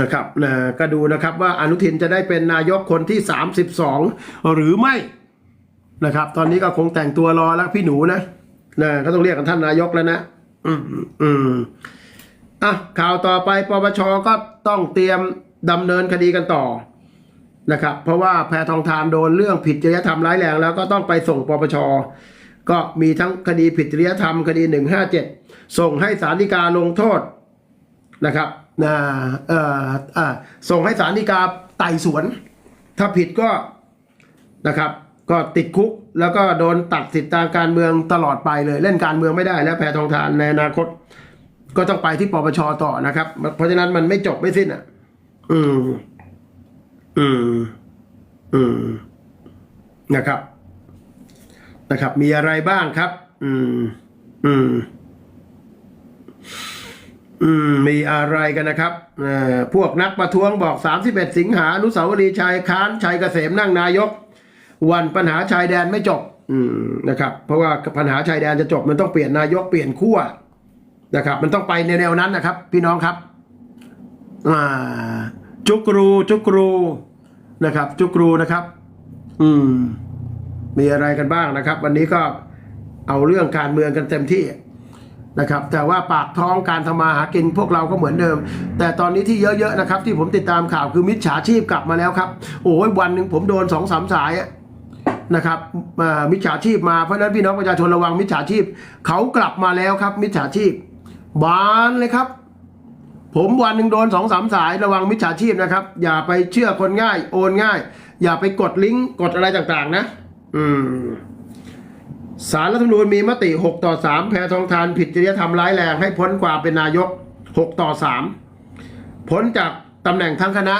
นะครับนะก็ดูนะครับว่าอนุทินจะได้เป็นนายกคนที่ 32 หรือไม่นะครับ ตอนนี้ก็คงแต่งตัวรอแล้วพี่หนูนะนะก็ต้องเรียกกันท่านนายกแล้วนะ อืมอืมอะข่าวต่อไปปปชก็ต้องเตรียมดำเนินคดีกันต่อนะครับ เพราะว่าแพทองทานโดนเรื่องผิดจริยธรรมร้ายแรงแล้วก็ต้องไปส่งปปชก็มีทั้งคดีผิดจริยธรรมคดี 157 ส่งให้ศาลฎีกาลงโทษนะครับ นะเอ่ออ่าส่งให้ศาลฎีกาไต่สวน ถ้าผิดก็นะครับ ก็ติดคุกแล้วก็โดนตัดสิทธิทางการเมืองตลอดไปเลย เล่นการเมืองไม่ได้แล้วแพทองทานในอนาคต ก็ต้องไปที่ปปชต่อนะครับ เพราะฉะนั้นมันไม่จบไม่สิ้นอะ อืม อืม อืม นะครับ นะครับ มีอะไรบ้างครับ อืม อืม อืมมีอะไรกันนะครับพวกนักประท้วงบอก 31 สิงหาอนุสาวรีย์ชัยค้านชัยเกษมนั่งนายก วันปัญหาชายแดนไม่จบนะครับ เพราะว่าปัญหาชายแดนจะจบมันต้องเปลี่ยนนายกเปลี่ยนขั้วนะครับ มันต้องไปในแนวนั้นนะครับ พี่น้องครับจุกรูจุกรูนะครับ จุกรูนะครับ อืม มีอะไรกันบ้างนะครับ วันนี้ก็เอาเรื่องการเมืองกันเต็มที่ นะครับแต่ว่าปากท้องการทำมาหากินพวกเราก็เหมือนเดิม แต่ตอนนี้ที่เยอะๆนะครับที่ผมติดตามข่าวคือมิจฉาชีพกลับมาแล้วครับโอ้ยวันหนึ่งผมโดนสองสามสายนะครับมิจฉาชีพมาเพราะฉะนั้นพี่น้องประชาชนระวังมิจฉาชีพเขากลับมาแล้วครับ มิจฉาชีพ บานเลยครับ ผมวันหนึ่งโดนสองสามสายระวังมิจฉาชีพนะครับ อย่าไปเชื่อคนง่าย โอนง่าย อย่าไปกดลิงก์กดอะไรต่างๆ นะ อืม สารรัฐธรรมนูญมีมติ 6 ต่อ 3 แพทองทานผิดจริยธรรมร้ายแรงให้พ้นความเป็นนายก 6 ต่อ 3 พ้นจากตำแหน่งทั้งคณะ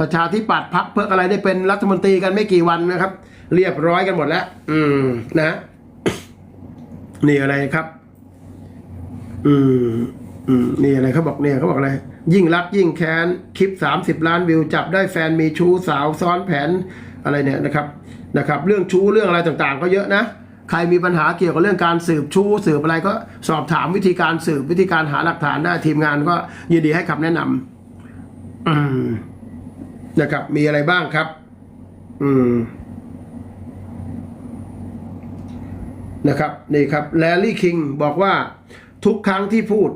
ประชาธิปัตย์พักเพื่ออะไรได้เป็นรัฐมนตรีกันไม่กี่วันนะครับ เรียบร้อยกันหมดแล้ว อืมนะนี่อะไรครับ อืมอืมนี่อะไรเขาบอกเนี่ยเขาบอกอะไร ยิ่งรักยิ่งแค้น คลิป 30 ล้านวิวจับได้แฟนมีชู้สาวซ้อนแผนอะไรเนี่ยนะครับนะครับ เรื่องชู้เรื่องอะไรต่างๆ ก็เยอะนะ ใครมีปัญหาเกี่ยวกับเรื่องการสืบชู้สืบอะไรก็สอบถามวิธีการสืบวิธีการหาหลักฐานได้ทีมงานก็ยินดีให้คำแนะนำอืมนะครับ มีอะไรบ้างครับ อืมนะครับนี่ครับแลลี่คิงบอกว่าทุกครั้งที่พูด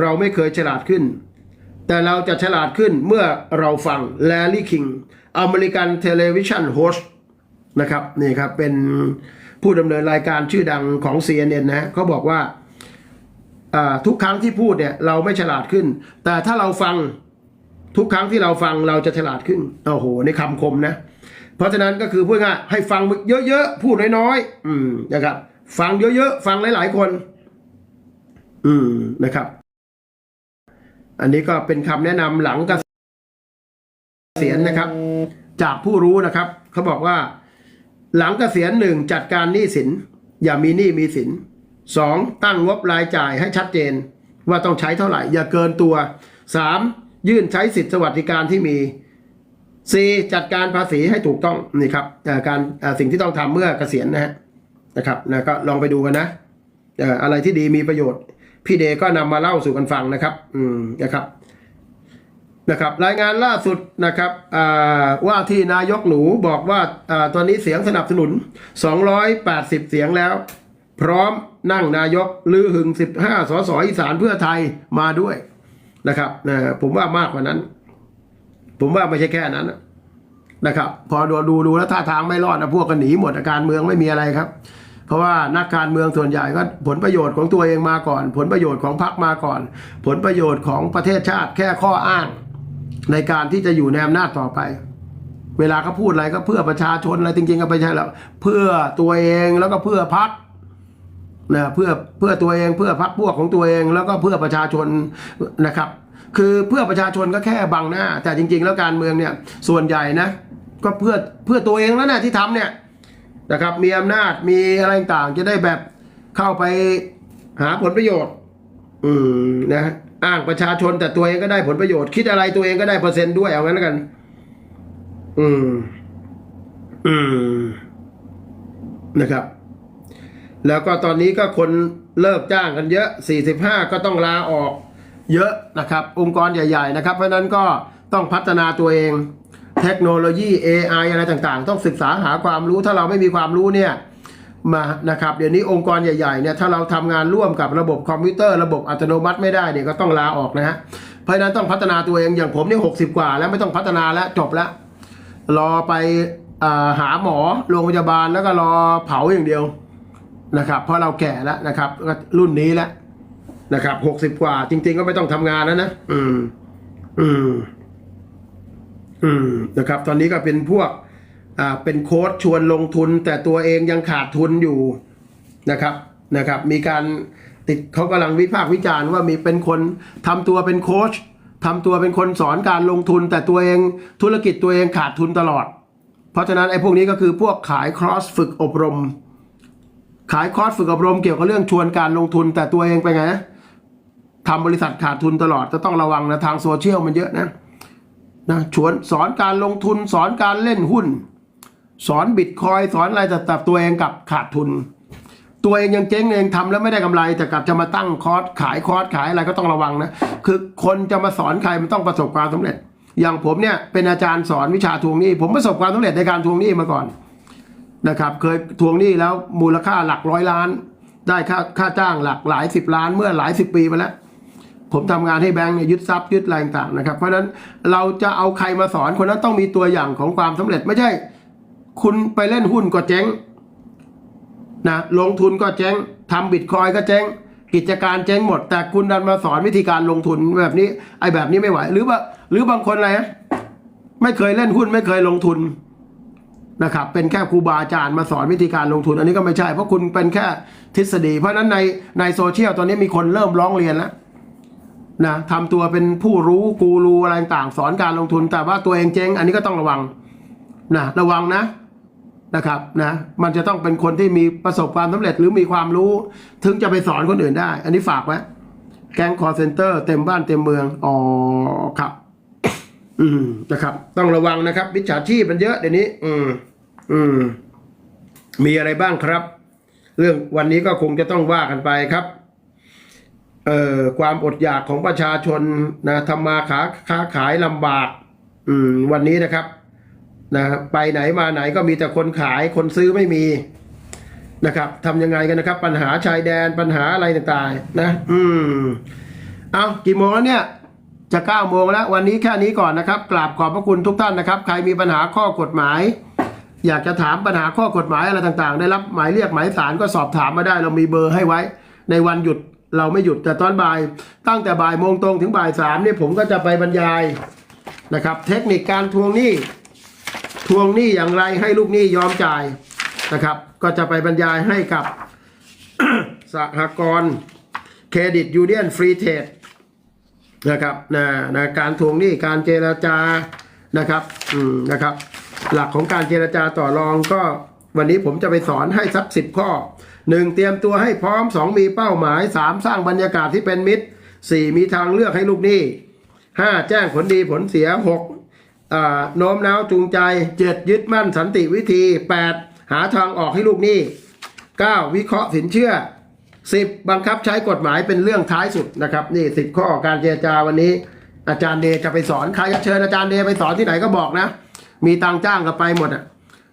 เราไม่เคยฉลาดขึ้น แต่เราจะฉลาดขึ้นเมื่อเราฟังแลลี่คิงอเมริกันเทเลวิชันโฮสต์ นะครับนี่ครับเป็นผู้ดำเนินรายการชื่อดังของ CNN นะเขาบอกว่าทุกครั้งที่พูดเนี่ยเราไม่ฉลาดขึ้น แต่ถ้าเราฟังทุกครั้งที่เราฟังเราจะฉลาดขึ้นโอ้โหในคำคมนะ เพราะฉะนั้นก็คือพูดง่ายให้ฟังเยอะๆพูดน้อยๆอืมนะครับ ฟังเยอะๆฟังหลายๆคน อืมนะครับ อันนี้ก็เป็นคำแนะนำหลังกเกษียณนะครับ จากผู้รู้นะครับเขาบอกว่า หลังเกษียณหนึ่งจัดการหนี้สิน อย่ามีหนี้มีสินสองตั้งงบรายจ่ายให้ชัดเจน ว่าต้องใช้เท่าไหร่ อย่าเกินตัวสามยื่นใช้สิทธิสวัสดิการที่มีสี่จัดการภาษีให้ถูกต้องนี่ครับการสิ่งที่ต้องทำเมื่อเกษียณนะฮะนะครับนะก็ลองไปดูกันนะอะไรที่ดีมีประโยชน์ พี่เดก็นำมาเล่าสู่กันฟังนะครับ อืมนะครับ นะครับรายงานล่าสุดนะครับว่าที่นายกหนูบอกว่าอตอนนี้เสียงสนับสนุน 280 เสียงแล้ว พร้อมนั่งนายกลือหึง 15 สสอีสานเพื่อไทยมาด้วยนะครับนะผมว่ามากกว่านั้น ผมว่าไม่ใช่แค่นั้นนะครับ พอดูดูดูแล้วท่าทางไม่รอดนะพวกกันหนีหมดการเมืองไม่มีอะไรครับ เพราะว่านักการเมืองส่วนใหญ่ก็ผลประโยชน์ของตัวเองมาก่อน ผลประโยชน์ของพรรคมาก่อน ผลประโยชน์ของประเทศชาติแค่ข้ออ้าง ในการที่จะอยู่ในอำนาจต่อไป เวลาเขาพูดอะไรก็เพื่อประชาชนอะไรจริงๆก็ไม่ใช่แล้วเพื่อตัวเองแล้วก็เพื่อพรรคนะเพื่อเพื่อตัวเองเพื่อพรรคพวกของตัวเองแล้วก็เพื่อประชาชนนะครับ คือเพื่อประชาชนก็แค่บังหน้า แต่จริง ๆ แล้วการเมืองเนี่ยส่วนใหญ่นะก็เพื่อเพื่อตัวเองแล้วนะที่ทำเนี่ยนะครับมีอำนาจมีอะไรต่างจะได้แบบเข้าไปหาผลประโยชน์ อืมนะ อ้างประชาชนแต่ตัวเองก็ได้ผลประโยชน์ คิดอะไรตัวเองก็ได้เปอร์เซ็นต์ด้วยเอางั้นแล้วกัน อืม อืม นะครับ แล้วก็ตอนนี้ก็คนเลิกจ้างกันเยอะ 45 ก็ต้องลาออก เยอะนะครับ องค์กรใหญ่ ๆ นะครับ เพราะฉะนั้นก็ต้องพัฒนาตัวเอง เทคโนโลยี AI อะไรต่างๆ ต้องศึกษาหาความรู้ถ้าเราไม่มีความรู้เนี่ย มานะครับเดี๋ยวนี้องค์กรใหญ่ๆเนี่ยถ้าเราทำงานร่วมกับระบบคอมพิวเตอร์ระบบอัตโนมัติไม่ได้เนี่ยก็ต้องลาออกนะฮะเพราะฉะนั้นต้องพัฒนาตัวเองอย่างผมนี่หกสิบกว่า แล้วไม่ต้องพัฒนาแล้วจบแล้วรอไปอหาหมอโรงพยาบาลแล้วก็รอเผาอย่างเดียวนะครับเพราะเราแก่แล้วนะครับรุ่นนี้แล้วนะครับหกสิบกว่า จริง ๆ ก็ไม่ต้องทำงานแล้วนะอืมอืมอืมนะครับ ตอนนี้ก็เป็นพวก เป็นโค้ชชวนลงทุน แต่ตัวเองยังขาดทุนอยู่นะครับนะครับ มีการติดเขากำลังวิพากษ์วิจารณ์ว่ามีเป็นคนทำตัวเป็นโค้ชทำตัวเป็นคนสอนการลงทุน แต่ตัวเองธุรกิจตัวเองขาดทุนตลอด เพราะฉะนั้นไอ้พวกนี้ก็คือพวกขายครอสฝึกอบรม ขายคอร์สฝึกอบรมเกี่ยวกับเรื่องชวนการลงทุน แต่ตัวเองไปไงทำบริษัทขาดทุนตลอดจะต้องระวังนะทางโซเชียลมันเยอะนะนะชวนสอนการลงทุนสอนการเล่นหุ้น สอนบิตคอยสอนอะไรแต่แต่ตัวเองกับขาดทุน ตัวเองยังเจ๊งเองทำแล้วไม่ได้กำไรแต่กลับจะมาตั้งคอร์สขายคอร์สขายอะไรก็ต้องระวังนะคือคนจะมาสอนใครมันต้องประสบความสำเร็จ อย่างผมเนี่ยเป็นอาจารย์สอนวิชาทวงหนี้ผมประสบความสำเร็จในการทวงหนี้มาก่อนนะครับเคยทวงหนี้แล้วมูลค่าหลักร้อยล้าน ได้ค่าค่าจ้างหลักหลายสิบล้านเมื่อหลายสิบปีมาแล้วผมทำงานให้แบงก์เนี่ยยึดทรัพย์ยึดอะไรต่างนะครับ เพราะฉะนั้นเราจะเอาใครมาสอนคนนั้นต้องมีตัวอย่างของความสำเร็จไม่ใช่ คุณไปเล่นหุ้นก็เจ๊งนะลงทุนก็เจ๊งทำบิตคอยก็เจ๊งกิจการเจ๊งหมด แต่คุณดันมาสอนวิธีการลงทุนแบบนี้ ไอ้แบบนี้ไม่ไหว หรือว่าหรือบางคนอะไรไม่เคยเล่นหุ้นไม่เคยลงทุนนะครับเป็นแค่ครูบาอาจารย์มาสอนวิธีการลงทุน อันนี้ก็ไม่ใช่ เพราะคุณเป็นแค่ทฤษฎี เพราะฉะนั้นในในโซเชียลตอนนี้มีคนเริ่มร้องเรียนแล้วนะทำตัวเป็นผู้รู้กูรูอะไรต่างสอนการลงทุน แต่ว่าตัวเองเจ๊งอันนี้ก็ต้องระวัง นะระวังนะนะครับนะมันจะต้องเป็นคนที่มีประสบความสำเร็จหรือมีความรู้ ถึงจะไปสอนคนอื่นได้ อันนี้ฝากไว้แก๊งคอร์เซนเตอร์เต็มบ้านเต็มเมืองอ๋อครับ อืมนะครับ ต้องระวังนะครับมิจฉาชีพมันเยอะเดี๋ยวนี้ อืม อืม มีอะไรบ้างครับ เรื่องวันนี้ก็คงจะต้องว่ากันไปครับเอ่อความอดอยากของประชาชนนะทำมาขาค้าขายลำบาก อืม วันนี้นะครับ นะไปไหนมาไหนก็มีแต่คนขายคนซื้อไม่มีนะครับทำยังไงกันนะครับ ปัญหาชายแดนปัญหาอะไรต่างๆนะ อืมเอากี่โมงแล้วเนี่ยจะ9ก้าโมงแล้ว วันนี้แค่นี้ก่อนนะครับกราบขอบพระคุณทุกท่านนะครับ ใครมีปัญหาข้อกฎหมาย อยากจะถามปัญหาข้อกฎหมายอะไรต่างๆ ได้รับหมายเรียกหมายสารก็สอบถามมาได้ เรามีเบอร์ให้ไว้ ในวันหยุดเราไม่หยุดแต่ตอนบ่าย ตั้งแต่บ่ายโมงตรงถึงบ่ายสามเนี่ยผมก็จะไปบรรยายนะครับ เทคนิคการทวงหนี้ ทวงหนี้อย่างไรให้ลูกหนี้ยอมจ่ายนะครับ ก็จะไปบรรยายให้กับสหกรณ์เครดิตยูเนียนฟรีเทรดนะครับนะนะการทวงหนี้การเจรจานะครับอืมนะครับ หลักของการเจรจาต่อรองก็วันนี้ผมจะไปสอนให้สักสิบข้อหนึ่งเตรียมตัวให้พร้อมสองมีเป้าหมายสามสร้างบรรยากาศที่เป็นมิตรสี่มีทางเลือกให้ลูกหนี้ห้าแจ้งผลดีผลเสียหก โน้มน้าวจูงใจเจ็ดยึดมั่นสันติวิธีแปดหาทางออกให้ลูกหนี้เก้าวิเคราะห์สินเชื่อสิบบังคับใช้กฎหมายเป็นเรื่องท้ายสุดนะครับนี่สิบข้อการเจรจาวันนี้ อาจารย์เดจะไปสอนใครจะเชิญอาจารย์เดไปสอนที่ไหนก็บอกนะ มีตังจ้างก็ไปหมดอะ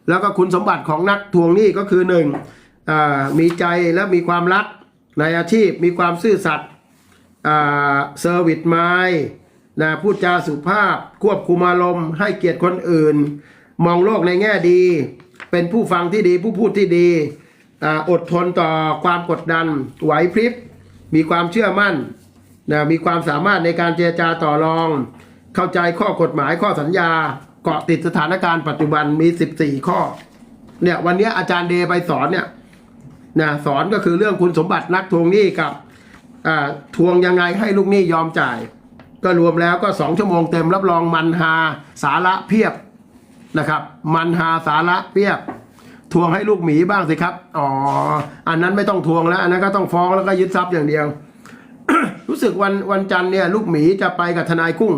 แล้วก็คุณสมบัติของนักทวงหนี้ก็คือหนึ่งมีใจและมีความรักในอาชีพมีความซื่อสัตย์เซอร์วิสไม นะพูดจาสุภาพ ควบคุมอารมณ์ ให้เกียรติคนอื่น มองโลกในแง่ดี เป็นผู้ฟังที่ดีผู้พูดที่ดีอดทนต่อความกดดัน ไหวพริบ มีความเชื่อมั่นนะมีความสามารถในการเจรจาต่อรอง เข้าใจข้อกฎหมายข้อสัญญา เกาะติดสถานการณ์ปัจจุบันมี 14 ข้อเนี่ยวันนี้อาจารย์เดไปสอนเนี่ยนะสอนก็คือเรื่องคุณสมบัตินักทวงหนี้กับทวงยังไงให้ลูกหนี้ยอมจ่าย ก็รวมแล้วก็ 2 ชั่วโมงเต็มรับรองมันฮาสาระเพียบนะครับ มันหาสาระเปียบ ทวงให้ลูกหมีบ้างสิครับ อ๋อ อันนั้นไม่ต้องทวงแล้ว อันนั้นก็ต้องฟ้องแล้วก็ยึดทรัพย์อย่างเดียว รู้สึกวันวันจันทร์เนี่ยลูกหมีจะไปกับทนายกุ้ง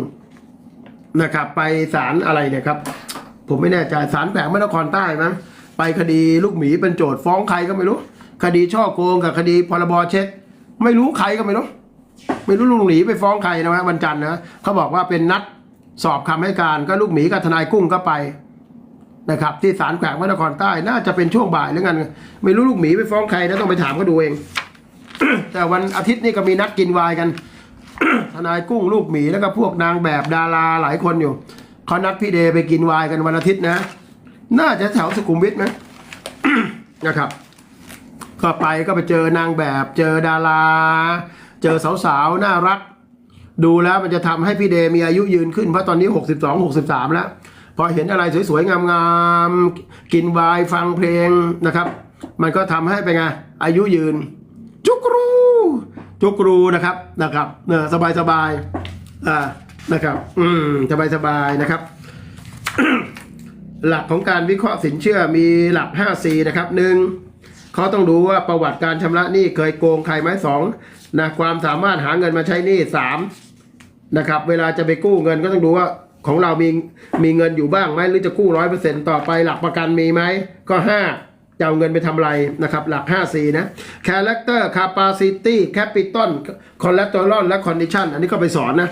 นะครับ ไปศาลอะไรเนี่ยครับ ผมไม่แน่ใจศาลแขวงพระนครใต้มั้งไปคดีลูกหมีเป็นโจทย์ฟ้องใครก็ไม่รู้ คดีช่อโกงกับคดีพรบเช็ค ไม่รู้ใครก็ไม่รู้ ไม่รู้ลุงหนีไปฟ้องใครนะฮะวันจันทร์นะเขาบอกว่าเป็นนัดสอบคำให้การก็ลูกหมีกับทนายกุ้งก็ไปนะครับ ที่ศาลแขวงพระนครใต้น่าจะเป็นช่วงบ่ายหรือไงไม่รู้ลูกหมีไปฟ้องใครนะต้องไปถามเขาดูเอง แต่วันอาทิตย์นี่ก็มีนัดกินวายกัน ทนายกุ้งลูกหมีแล้วก็พวกนางแบบดาราหลายคนอยู่เขานัดพี่เดย์ไปกินวายกันวันอาทิตย์นะ น่าจะแถวสุขุมวิทไหมนะครับ ก็ไปก็ไปเจอนางแบบเจอดารา เจอสาวๆ น่ารัก ดูแล้วมันจะทำให้พี่เดมีอายุยืนขึ้น เพราะตอนนี้ 62 63 แล้ว พอเห็นอะไรสวยๆ งามๆ กินวน์ฟังเพลงนะครับ มันก็ทำให้เป็นไง อายุยืน จุกรู จุกรูนะครับนะครับเนอสบายสบายๆอ่านะครับ อืมสบายสบายๆนะครับหลักของการวิเคราะห์สินเชื่อมีหลัก 5C นะครับหนึ่งเขาต้องดูว่าประวัติการชำระหนี้เคยโกงใครไหมสอง นะความสามารถหาเงินมาใช้หนี้สามนะครับเวลาจะไปกู้เงินก็ต้องดูว่าของเรามีมีเงินอยู่บ้างไหมหรือจะกู้ร้อยเปอร์เซ็นต์ต่อไปหลักประกันมีไหมก็ห้าจะเอาเงินไปทำอะไรนะครับ หลัก 5C นะ Character Capacity Capital Collateral และ Condition อันนี้ก็ไปสอนนะ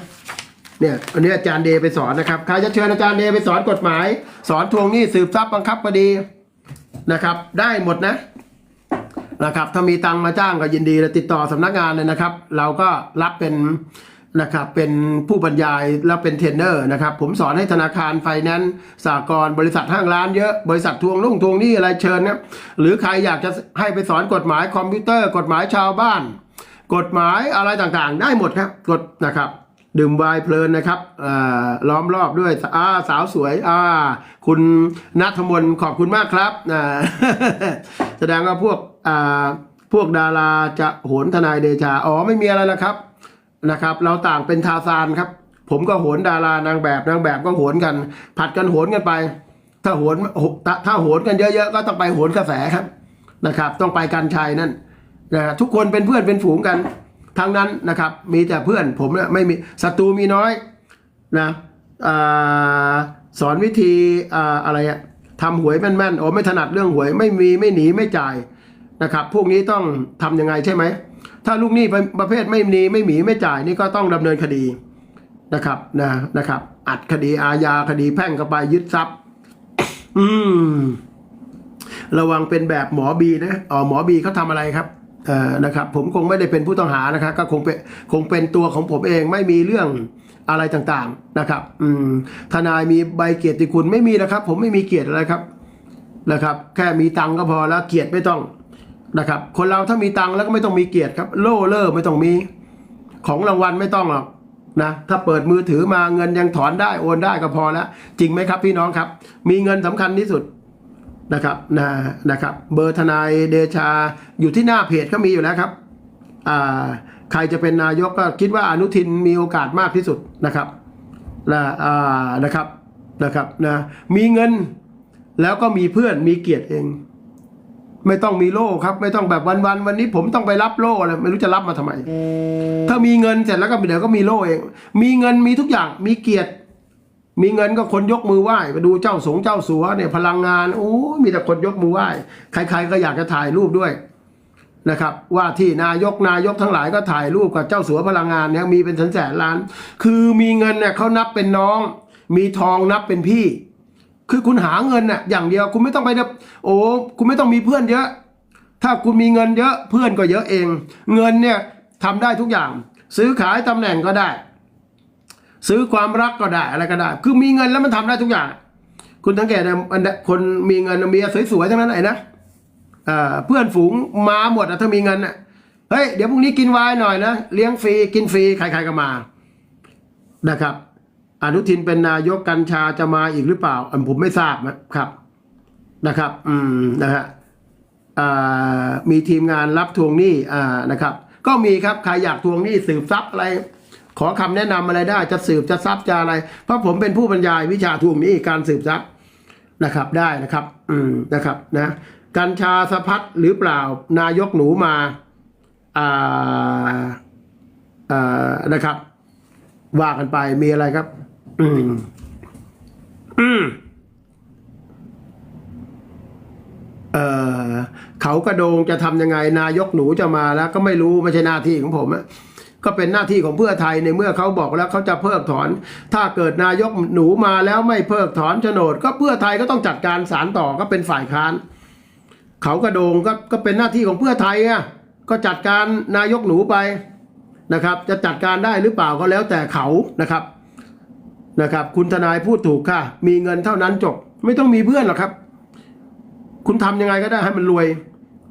เนี่ยอันนี้อาจารย์เดย์ไปสอนนะครับใครจะเชิญอาจารย์เดย์ไปสอนกฎหมาย สอนทวงหนี้สืบทรัพย์บังคับคดีนะครับ ได้หมดนะ นะครับ ถ้ามีตังมาจ้างก็ยินดีเลยติดต่อสำนักงานเลยนะครับ เราก็รับเป็นนะครับเป็นผู้บรรยายแล้วเป็นเทรนเนอร์นะครับ ผมสอนให้ธนาคารไฟแนนซ์สากลบริษัทห้างร้านเยอะ บริษัททวงลุ่งทวงนี้อะไรเชิญนะหรือใครอยากจะให้ไปสอนกฎหมายคอมพิวเตอร์ กฎหมายชาวบ้าน กฎหมายอะไรต่างๆ ได้หมดครับกฎนะครับดื่มไวน์เพลินนะครับอ่าล้อมรอบด้วยอ่าสาวสวยอ่าคุณนัทมน์ขอบคุณมากครับ แสดงว่าพวก พวกดาราจะโหนทนายเดชา อ๋อไม่มีอะไรแล้วครับนะครับ เราต่างเป็นทาซานครับ ผมก็โหนดารานางแบบนางแบบก็โหนกัน ผัดกันโหนกันไป ถ้าโหนถ้าโหนกันเยอะ ๆ ก็ต้องไปโหนกระแสครับนะครับ ต้องไปกันชัยนั่นนะทุกคนเป็นเพื่อนเป็นฝูงกันทั้งนั้นนะครับ มีแต่เพื่อนผมเนี่ยไม่มีศัตรูมีน้อยนะอสอนวิธีออะไรอะทำหวยแม่นๆโอ้ไม่ถนัดเรื่องหวยไม่มีไม่หนีไม่จ่าย นะครับ พวกนี้ต้องทำยังไงใช่ไหม ถ้าลูกหนี้ประเภทไม่หนีไม่หนีไม่จ่ายนี่ก็ต้องดำเนินคดีนะครับนะนะครับ อัดคดีอาญาคดีแพ่งเข้าไปยึดทรัพย์ อืม ระวังเป็นแบบหมอบีนะอ๋อหมอบีเขาทำอะไรครับเอ่อนะครับ ผมคงไม่ได้เป็นผู้ต้องหานะครับ ก็คงเป็นคงเป็นตัวของผมเองไม่มีเรื่องอะไรต่างๆนะครับ อืม ทนายมีใบเกียรติคุณไม่มีนะครับ ผมไม่มีเกียรติอะไรครับนะครับ แค่มีตังค์ก็พอแล้วเกียรติไม่ต้อง นะครับ คนเราถ้ามีตังค์แล้วก็ไม่ต้องมีเกียรติครับ โล่เล่อไม่ต้องมี ของรางวัลไม่ต้องหรอกนะถ้าเปิดมือถือมาเงินยังถอนได้โอนได้ก็พอแล้ว จริงไหมครับพี่น้องครับ มีเงินสำคัญที่สุดนะครับนะนะครับ เบอร์ทนายเดชาอยู่ที่หน้าเพจก็มีอยู่แล้วครับอ่าใครจะเป็นนายกก็คิดว่าอนุทินมีโอกาสมากที่สุดนะครับนะอ่านะครับนะครับนะมีเงินแล้วก็มีเพื่อนมีเกียรติเอง ไม่ต้องมีโล่ครับ ไม่ต้องแบบวันวันๆวันนี้ผมต้องไปรับโล่อะไรไม่รู้จะรับมาทำไม ถ้ามีเงินเสร็จแล้วก็เดี๋ยวก็มีโล่เอง มีเงินมีทุกอย่างมีเกียรติ มีเงินก็คนยกมือไหว้ไปดูเจ้าสงเจ้าสัวเนี่ยพลังงานโอ้มีแต่คนยกมือไหว้ใคร ๆ ก็อยากจะถ่ายรูปด้วยนะครับ ว่าที่นายกนายกทั้งหลายก็ถ่ายรูปกับเจ้าสัวพลังงานเนี่ยมีเป็นแสนแสนล้าน คือมีเงินเนี่ยเขานับเป็นน้อง มีทองนับเป็นพี่ คือคุณหาเงินน่ะอย่างเดียวคุณไม่ต้องไปแบบโอ้คุณไม่ต้องมีเพื่อนเยอะ ถ้าคุณมีเงินเยอะเพื่อนก็เยอะเอง เงินเนี่ยทำได้ทุกอย่าง ซื้อขายตำแหน่งก็ได้ ซื้อความรักก็ได้อะไรก็ได้ คือมีเงินแล้วมันทำได้ทุกอย่าง คุณสังเกตนะอันเนี้ยคนมีเงินเมียสวยๆทั้งนั้นไอ้นะเพื่อนฝูงมาหมดอะถ้ามีเงินอะเฮ้ยเดี๋ยวพรุ่งนี้กินวน์หน่อยนะเลี้ยงฟรีกินฟรีใครๆก็มานะครับ อนุทินเป็นนายกกัญชาจะมาอีกหรือเปล่าอันผมไม่ทราบนะครับนะครับ อืมนะฮะมีทีมงานรับทวงหนี้อ่านะครับ ก็มีครับใครอยากทวงหนี้สืบทรัพย์อะไร ขอคำแนะนำอะไรได้จะสืบจะทรัพย์จะอะไร เพราะผมเป็นผู้บรรยายวิชาทวงหนี้การสืบทรัพย์นะครับได้นะครับ อืมนะครับนะกัญชาสะพัดหรือเปล่านายกหนูมาอ่าอ่านะครับ ว่ากันไปมีอะไรครับ อืม อืม เอ่อเขากระโดงจะทำยังไง นายกหนูจะมาแล้วก็ไม่รู้ไม่ใช่หน้าที่ของผมอะก็ก็เป็นหน้าที่ของเพื่อไทยในเมื่อเขาบอกแล้วเขาจะเพิกถอน ถ้าเกิดนายกหนูมาแล้วไม่เพิกถอนโฉนด ก็เพื่อไทยก็ต้องจัดการสารต่อก็เป็นฝ่ายค้าน เขากระโดงก็ก็เป็นหน้าที่ของเพื่อไทยอะก็จัดการนายกหนูไปนะครับ จะจัดการได้หรือเปล่าก็แล้วแต่เขานะครับ นะครับ คุณทนายพูดถูกค่ะ มีเงินเท่านั้นจบ ไม่ต้องมีเพื่อนหรอกครับ คุณทำยังไงก็ได้ให้มันรวย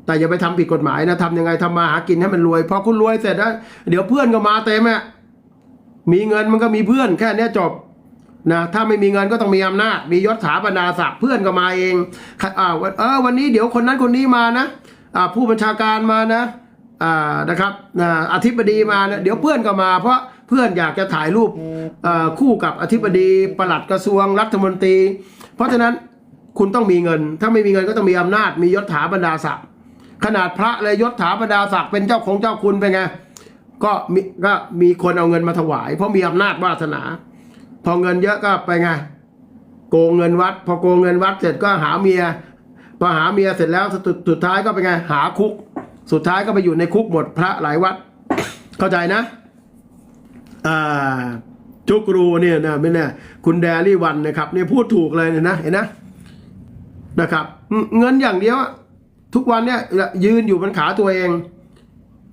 แต่อย่าไปทำผิดกฎหมายนะทำยังไงทำมาหากินให้มันรวยพอคุณรวยเสร็จแล้วเดี๋ยวเพื่อนก็มาเต็มอะมีเงินมันก็มีเพื่อนแค่นี้จบนะถ้าไม่มีเงินก็ต้องมีอำนาจ มียศถาบรรดาศักดิ์เพื่อนก็มาเองอ่าวันเออวันนี้เดี๋ยวคนนั้นคนนี้มานะอ่าผู้บัญชาการมานะอ่านะครับอ่าอธิบดีมานะเดี๋ยวเพื่อนก็มาเพราะ เพื่อนอยากจะถ่ายรูปคู่กับอธิบดีปลัดกระทรวงรัฐมนตรี เพราะฉะนั้นคุณต้องมีเงิน ถ้าไม่มีเงินก็ต้องมีอำนาจมียศถาบรรดาศักดิ์ขนาดพระเลยยศถาบรรดาศักดิ์เป็นเจ้าของเจ้าคุณเป็นไงก็มีก็มีคนเอาเงินมาถวาย เพราะมีอำนาจวาสนา พอเงินเยอะก็ไปไงโกงเงินวัด พอโกงเงินวัดเสร็จก็หาเมียพอหาเมียเสร็จแล้วสุดสุดท้ายก็ไปไงหาคุก สุดท้ายก็ไปอยู่ในคุกหมดพระหลายวัด เข้าใจนะ จุกรูเนี่ยนะไม่แน่คุณแดรี่วันนะครับเนี่ยพูดถูกเลยเนี่ยนะเห็นนะนะครับ เงินอย่างเดียวทุกวันเนี่ยยืนอยู่บนขาตัวเอง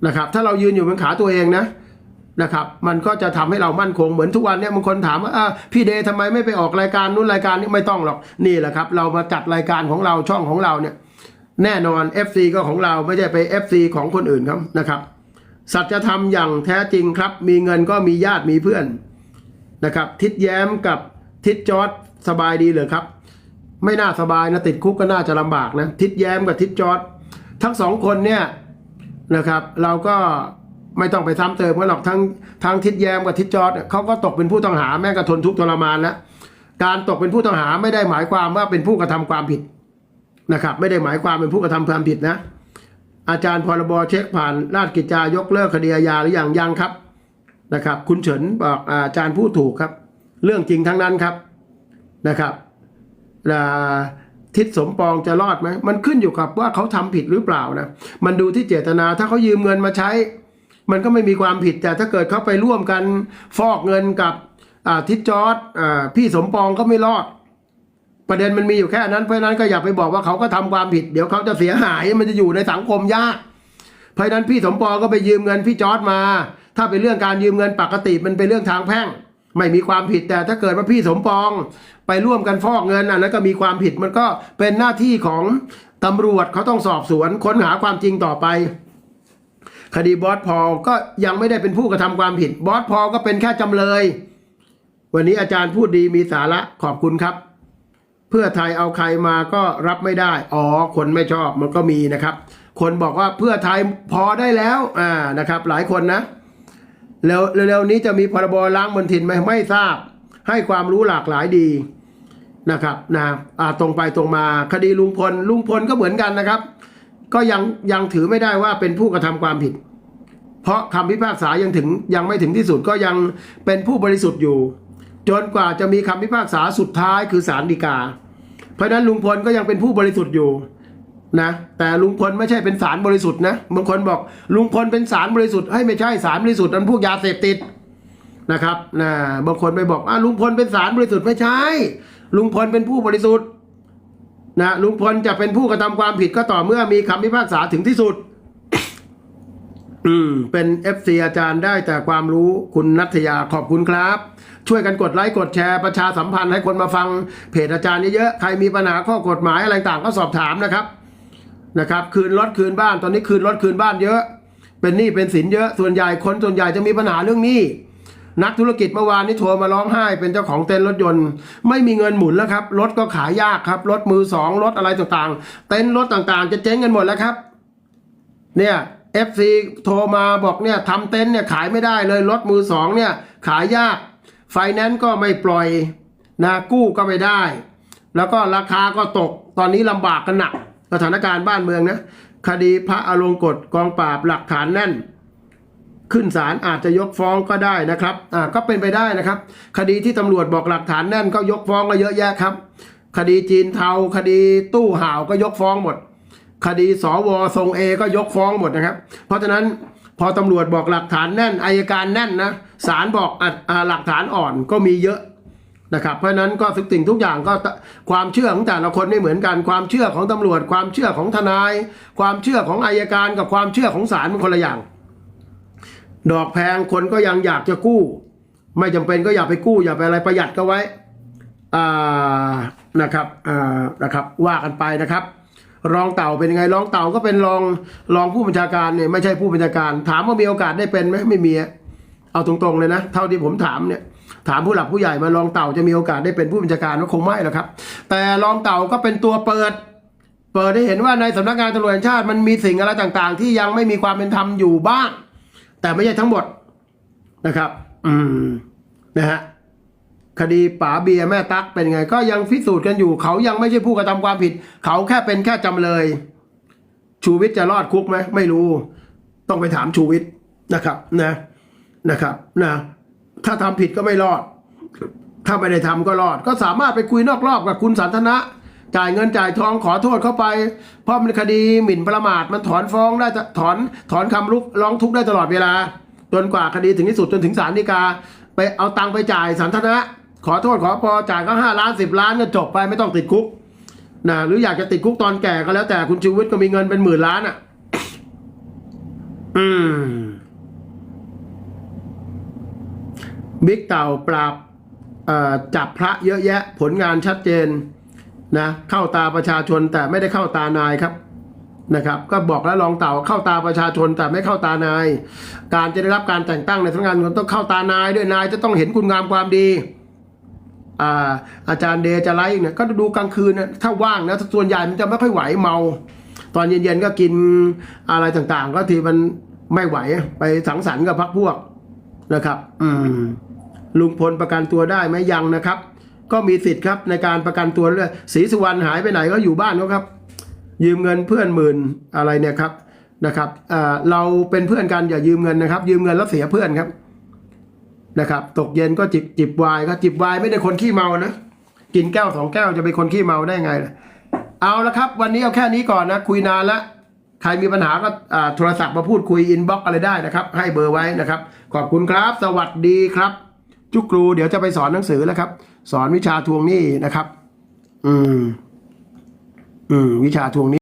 นะครับ ถ้าเรายืนอยู่บนขาตัวเองนะนะครับ มันก็จะทำให้เรามั่นคงเหมือนทุกวันเนี่ยบางคนถามว่าอ่าพี่เดย์ทำไมไม่ไปออกรายการนู้นรายการนี้ไม่ต้องหรอกนี่แหละครับ เรามาจัดรายการของเราช่องของเราเนี่ย แน่นอน FC ก็ของเราไม่ใช่ไป FC ของคนอื่นครับนะครับ สัจธรรมอย่างแท้จริงครับ มีเงินก็มีญาติมีเพื่อนนะครับ ทิดแย้มกับทิดจอดสบายดีเหรอครับ ไม่น่าสบายนะติดคุกก็น่าจะลำบากนะทิดแย้มกับทิดจอดทั้งสองคนเนี่ยนะครับ เราก็ไม่ต้องไปซ้ำเติมกันหรอกทั้งทั้งทิดแย้มกับทิดจอดเนี่ยเขาก็ตกเป็นผู้ต้องหาแม้กระทนทุกทรมานแล้วการตกเป็นผู้ต้องหาไม่ได้หมายความว่าเป็นผู้กระทำความผิดนะครับ ไม่ได้หมายความเป็นผู้กระทำความผิดนะ อาจารย์พรบเช็คผ่านราชกิจจายกเลิกคดีอาญาหรือยังยังครับนะครับ คุณเฉินบอกอาจารย์พูดถูกครับ เรื่องจริงทั้งนั้นครับนะครับทิศสมปองจะรอดไหมมันขึ้นอยู่กับว่าเขาทำผิดหรือเปล่านะมันดูที่เจตนาถ้าเขายืมเงินมาใช้ มันก็ไม่มีความผิดแต่ถ้าเกิดเขาไปร่วมกันฟอกเงินกับทิศจอร์ดอพี่สมปองก็ไม่รอด ประเด็นมันมีอยู่แค่นั้นเพราะนั้นก็อย่าไปบอกว่าเขาก็ทำความผิด เดี๋ยวเขาจะเสียหายมันจะอยู่ในสังคมยากเพราะนั้นพี่สมปองก็ไปยืมเงินพี่จอร์ดมา ถ้าเป็นเรื่องการยืมเงินปกติมันเป็นเรื่องทางแพ่ง ไม่มีความผิดแต่ถ้าเกิดว่าพี่สมปอง ไปร่วมกันฟอกเงินอันนั้นก็มีความผิดมันก็เป็นหน้าที่ของตำรวจเขาต้องสอบสวนค้นหาความจริงต่อไป คดีบอสพอลก็ยังไม่ได้เป็นผู้กระทำความผิดบอสพอลก็เป็นแค่จำเลย วันนี้อาจารย์พูดดีมีสาระขอบคุณครับ พื่อไทยเอาใครมาก็รับไม่ได้ อ๋อ คนไม่ชอบมันก็มีนะครับ คนบอกว่าเพื่อไทยพอได้แล้ว อ่า นะครับ หลายคนนะ แล้วเร็วๆนี้จะมีพรบล้างมลทินไหมไม่ทราบ ให้ความรู้หลากหลายดีนะครับนะอ่าตรงไปตรงมา คดีลุงพล ลุงพลก็เหมือนกันนะครับ ก็ยังยังถือไม่ได้ว่าเป็นผู้กระทำความผิด เพราะคำพิพากษายังถึงยังไม่ถึงที่สุดก็ยังเป็นผู้บริสุทธิ์อยู่ จนกว่าจะมีคำพิพากษาสุดท้ายคือศาลฎีกา เพราะฉะนั้นลุงพลก็ยังเป็นผู้บริสุทธิ์อยู่นะแต่ลุงพลไม่ใช่เป็นสารบริสุทธิ์นะบางคนบอกลุงพลเป็นสารบริสุทธิ์ให้ไม่ใช่สารบริสุทธิ์นั้นพวกยาเสพติดนะครับนะบางคนไปบอกอะลุงพลเป็นสารบริสุทธิ์ไม่ใช่ ลุงพลเป็นผู้บริสุทธิ์นะลุงพลจะเป็นผู้กระทำความผิดก็ต่อเมื่อมีคำพิพากษาถึงที่สุด อืมเป็นเอฟซีอาจารย์ได้แต่ความรู้คุณนัทยาขอบคุณครับ ช่วยกันกดไลค์กดแชร์ประชาสัมพันธ์ให้คนมาฟังเพจอาจารย์เยอะๆใครมีปัญหาข้อกฎหมายอะไรต่างก็สอบถามนะครับนะครับ คืนรถคืนบ้านตอนนี้คืนรถคืนบ้านเยอะ เป็นหนี้เป็นสินเยอะส่วนใหญ่คนส่วนใหญ่จะมีปัญหาเรื่องหนี้นักธุรกิจเมื่อวานนี้โทรมาร้องไห้ เป็นเจ้าของเต็นท์รถยนต์ ไม่มีเงินหมุนแล้วครับรถก็ขายยากครับรถมือสองรถอะไรต่างๆ เต็นท์รถต่างๆ จะเจ๊งกันหมดแล้วครับ เนี่ยเอฟซีโทรมาบอกเนี่ยทำเต็นท์เนี่ยขายไม่ได้เลยรถมือสองเนี่ยขายยาก ไฟแนนซ์ก็ไม่ปล่อยนะกู้ก็ไม่ได้ แล้วก็ราคาก็ตกตอนนี้ลำบากกันหนักสถานการณ์บ้านเมืองนะ คดีพระอลงกฎกองปราบหลักฐานแน่น ขึ้นศาลอาจจะยกฟ้องก็ได้นะครับอ่าก็เป็นไปได้นะครับ คดีที่ตำรวจบอกหลักฐานแน่นก็ยกฟ้องก็เยอะแยะครับ คดีจีนเทาคดีตู้ห่าวก็ยกฟ้องหมด คดีสวทรงเอก็ยกฟ้องหมดนะครับ เพราะฉะนั้น พอตำรวจบอกหลักฐานแน่นอายการแน่นนะศาลบอกอหลักฐานอ่อนก็มีเยอะนะครับเพราะนั้นก็ทุกสิ่งทุกอย่างก็ความเชื่อของแต่ละคนไม่เหมือนกัน ความเชื่อของตำรวจ ความเชื่อของทนาย ความเชื่อของอายการกับความเชื่อของศาลมันคนละอย่าง ดอกแพงคนก็ยังอยากจะกู้ ไม่จำเป็นก็อย่าไปกู้อย่าไปอะไรประหยัดก็ไว้นะครับนะครับว่ากันไปนะครับ รองเต่าเป็นยังไงรองเต่าก็เป็นรองรองผู้บัญชาการเนี่ยไม่ใช่ผู้บัญชาการ ถามว่ามีโอกาสได้เป็นไหมไม่มีเอาตรงๆเลยนะ เท่าที่ผมถามเนี่ยถามผู้หลักผู้ใหญ่มารองเต่าจะมีโอกาสได้เป็นผู้บัญชาการก็คงไม่หรอกครับ แต่รองเต่าก็เป็นตัวเปิด เปิดให้เห็นว่าในสำนักงานตำรวจแห่งชาติมันมีสิ่งอะไรต่างๆ ที่ยังไม่มีความเป็นธรรมอยู่บ้าง แต่ไม่ใช่ทั้งหมดนะครับ อืมนะฮะ คดีป๋าเบียร์แม่ตั๊กเป็นไง ก็ยังพิสูจน์กันอยู่ เขายังไม่ใช่ผู้กระทำความผิด เขาแค่เป็นแค่จำเลย ชูวิทย์จะรอดคุกไหมไม่รู้ ต้องไปถามชูวิทย์นะครับ นะนะครับนะถ้าทำผิดก็ไม่รอด ถ้าไม่ได้ทำก็รอด ก็สามารถไปคุยนอกรอบกับคุณสันทนะจ่ายเงินจ่ายทองขอโทษเข้าไป เพราะมันคดีหมิ่นประมาทมันถอนฟ้องได้จะถอนถอนคำลุกร้องทุกข์ได้ตลอดเวลา จนกว่าคดีถึงที่สุดจนถึงศาลฎีกา ไปเอาตังค์ไปจ่ายสันทนะ ขอโทษขอพอจ่ายก็ห้าล้านสิบล้านก็จบไปไม่ต้องติดคุกนะหรืออยากจะติดคุกตอนแก่ก็แล้วแต่คุณชูวิทย์ก็มีเงินเป็นหมื่นล้านอะ อืมบิ๊กเต่าปราบจับพระเยอะแยะ ผลงานชัดเจนนะเข้าตาประชาชนแต่ไม่ได้เข้าตานายครับนะครับ ก็บอกแล้วรองเต่าเข้าตาประชาชนแต่ไม่เข้าตานาย การจะได้รับการแต่งตั้งในสำนักงานต้องเข้าตานายด้วยนายจะต้องเห็นคุณงามความดี อาอาจารย์เดจะไลฟ์เนี่ยก็ดูกลางคืนนะถ้าว่างนะส่วนใหญ่มันจะไม่ค่อยไหวเมา ตอนเย็นๆก็กินอะไรต่างๆ ก็ทีมันไม่ไหวไปสังสรรค์กับพักพวกนะครับ อืมลุงพลประกันตัวได้ไหมยังนะครับ ก็มีสิทธิ์ครับในการประกันตัวเรื่อยศรีสุวรรณหายไปไหนก็อยู่บ้านเขาครับ ยืมเงินเพื่อนหมื่นอะไรเนี่ยครับนะครับเเราเป็นเพื่อนกันอย่ายืมเงินนะครับ ยืมเงินแล้วเสียเพื่อนครับ นะครับ ตกเย็นก็จิบจิบวน์ก็จิบวน์ไม่ได้คนขี้เมานะ กินแก้วสองแก้วจะเป็นคนขี้เมาได้ไงล่ะเอาละครับ วันนี้เอาแค่นี้ก่อนนะ คุยนานละใครมีปัญหาก็โทรศัพท์มาพูดคุยอินบ็อกอะไรได้นะครับ ให้เบอร์ไว้นะครับ ขอบคุณครับ สวัสดีครับ จุกครูเดี๋ยวจะไปสอนหนังสือแล้วครับ สอนวิชาทวงหนี้นะครับ อืม อืม วิชาทวงหนี้